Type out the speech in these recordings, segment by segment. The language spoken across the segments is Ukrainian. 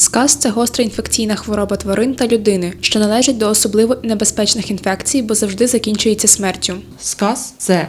Сказ це гостра інфекційна хвороба тварин та людини, що належить до особливо небезпечних інфекцій, бо завжди закінчується смертю. Сказ це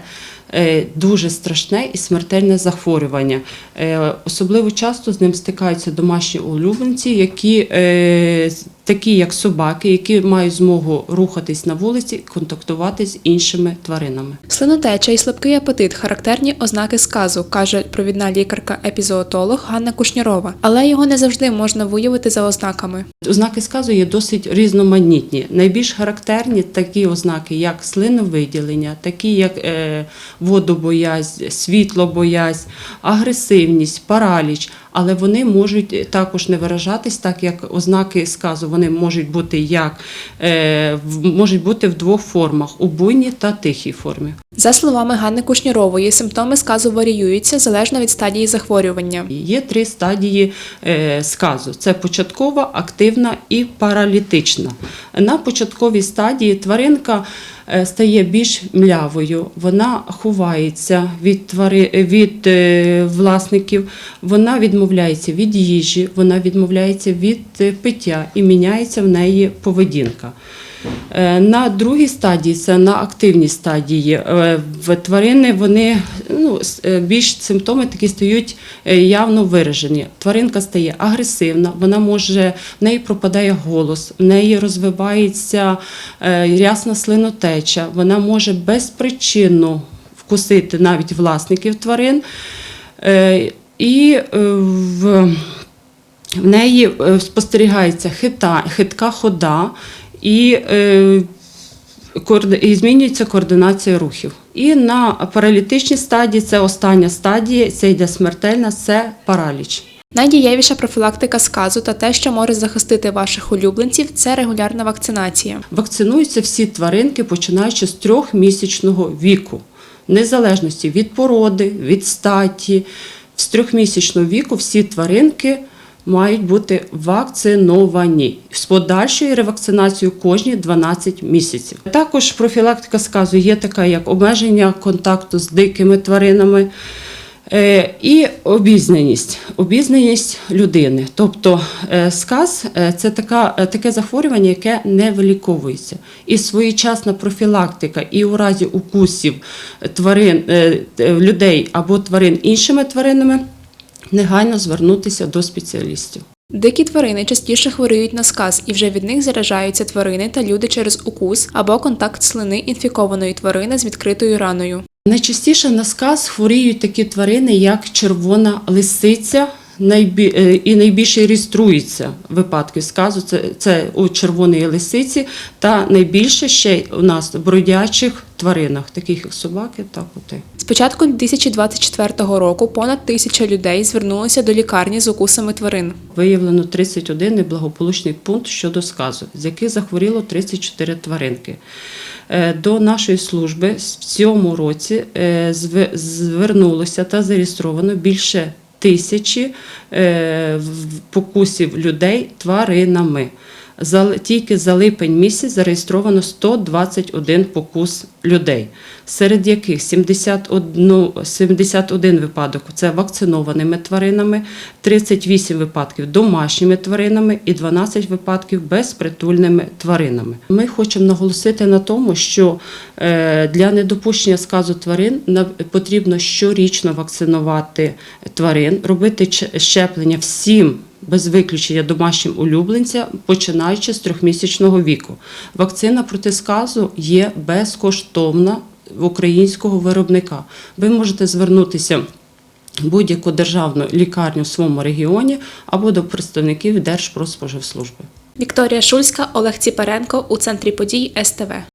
е, дуже страшне і смертельне захворювання. Е, Особливо часто з ним стикаються домашні улюбленці, які е, такі як собаки, які мають змогу рухатись на вулиці, контактувати з іншими тваринами. Слинотеча і слабкий апетит характерні ознаки сказу, каже провідна лікарка-епізоотолог Ганна Кушнірова, але його не завжди можна виявити за ознаками. Ознаки сказу є досить різноманітні. Найбільш характерні такі ознаки, як слиновиділення, такі як е, водобоязнь, світлобоязнь, агресивність, параліч. Але вони можуть також не виражатись, так як ознаки сказу вони можуть бути як е, можуть бути в двох формах: у буйній та тихій формі. За словами Ганни Кушнірової, симптоми сказу варіюються залежно від стадії захворювання. Є три стадії е, сказу: це початкова, активна і паралітична. На початковій стадії тваринка е, стає більш млявою, вона ховається від, твари, від е, власників, вона відмовляється від їжі, вона відмовляється від пиття і міняється в неї поведінка. Е, На другій стадії, це на активній стадії, е, в тварини вони ну, е, більш симптоми такі стають явно виражені. Тваринка стає агресивна, вона може, в неї пропадає голос, в неї розвивається рясна слинотеча, вона може безпричинно вкусити навіть власників тварин. І в неї спостерігається хита, хитка хода і, е, і змінюється координація рухів. І на паралітичній стадії, це остання стадія, це йде смертельна, це параліч. Найдієвіша профілактика сказу та те, що може захистити ваших улюбленців, це регулярна вакцинація. Вакцинуються всі тваринки, починаючи з трьохмісячного віку, в незалежності від породи, від статі. З трьохмісячного віку всі тваринки мають бути вакциновані з подальшою ревакцинацією кожні 12 місяців. Також профілактика сказу є така, як обмеження контакту з дикими тваринами. Е, І обізнаність, обізнаність людини. Тобто е, сказ е, це така, таке захворювання, яке не виліковується. І своєчасна профілактика, і у разі укусів тварин, людей або тварин іншими тваринами негайно звернутися до спеціалістів. Дикі тварини частіше хворіють на сказ, і вже від них заражаються тварини та люди через укус або контакт слини інфікованої тварини з відкритою раною. Найчастіше на сказ хворіють такі тварини, як червона лисиця. е, І найбільше реєструється випадки сказу. Це, це у червоної лисиці, та найбільше ще у нас бродячих тваринах, таких як собаки та коти. Початку 2024 року понад тисяча людей звернулися до лікарні з укусами тварин. Виявлено 31 неблагополучний пункт щодо сказу, з яких захворіло 34 тваринки. Е, До нашої служби в цьому році е, звернулося та зареєстровано більше тисячі е, покусів людей тваринами. За, тільки за липень місяць зареєстровано 121 покус людей, серед яких 71, 71 випадок це вакцинованими тваринами, 38 випадків домашніми тваринами і 12 випадків безпритульними тваринами. Ми хочемо наголосити на тому, що е, для недопущення сказу тварин потрібно щорічно вакцинувати тварин, робити щеплення всім без виключення домашнім улюбленцям, починаючи з трьохмісячного віку. Вакцина проти сказу є безкоштовна в українського виробника. Ви можете звернутися будь-яку державну лікарню в своєму регіоні або до представників Держпродспоживслужби. Вікторія Шульська, Олег Ціпаренко у центрі подій СТВ.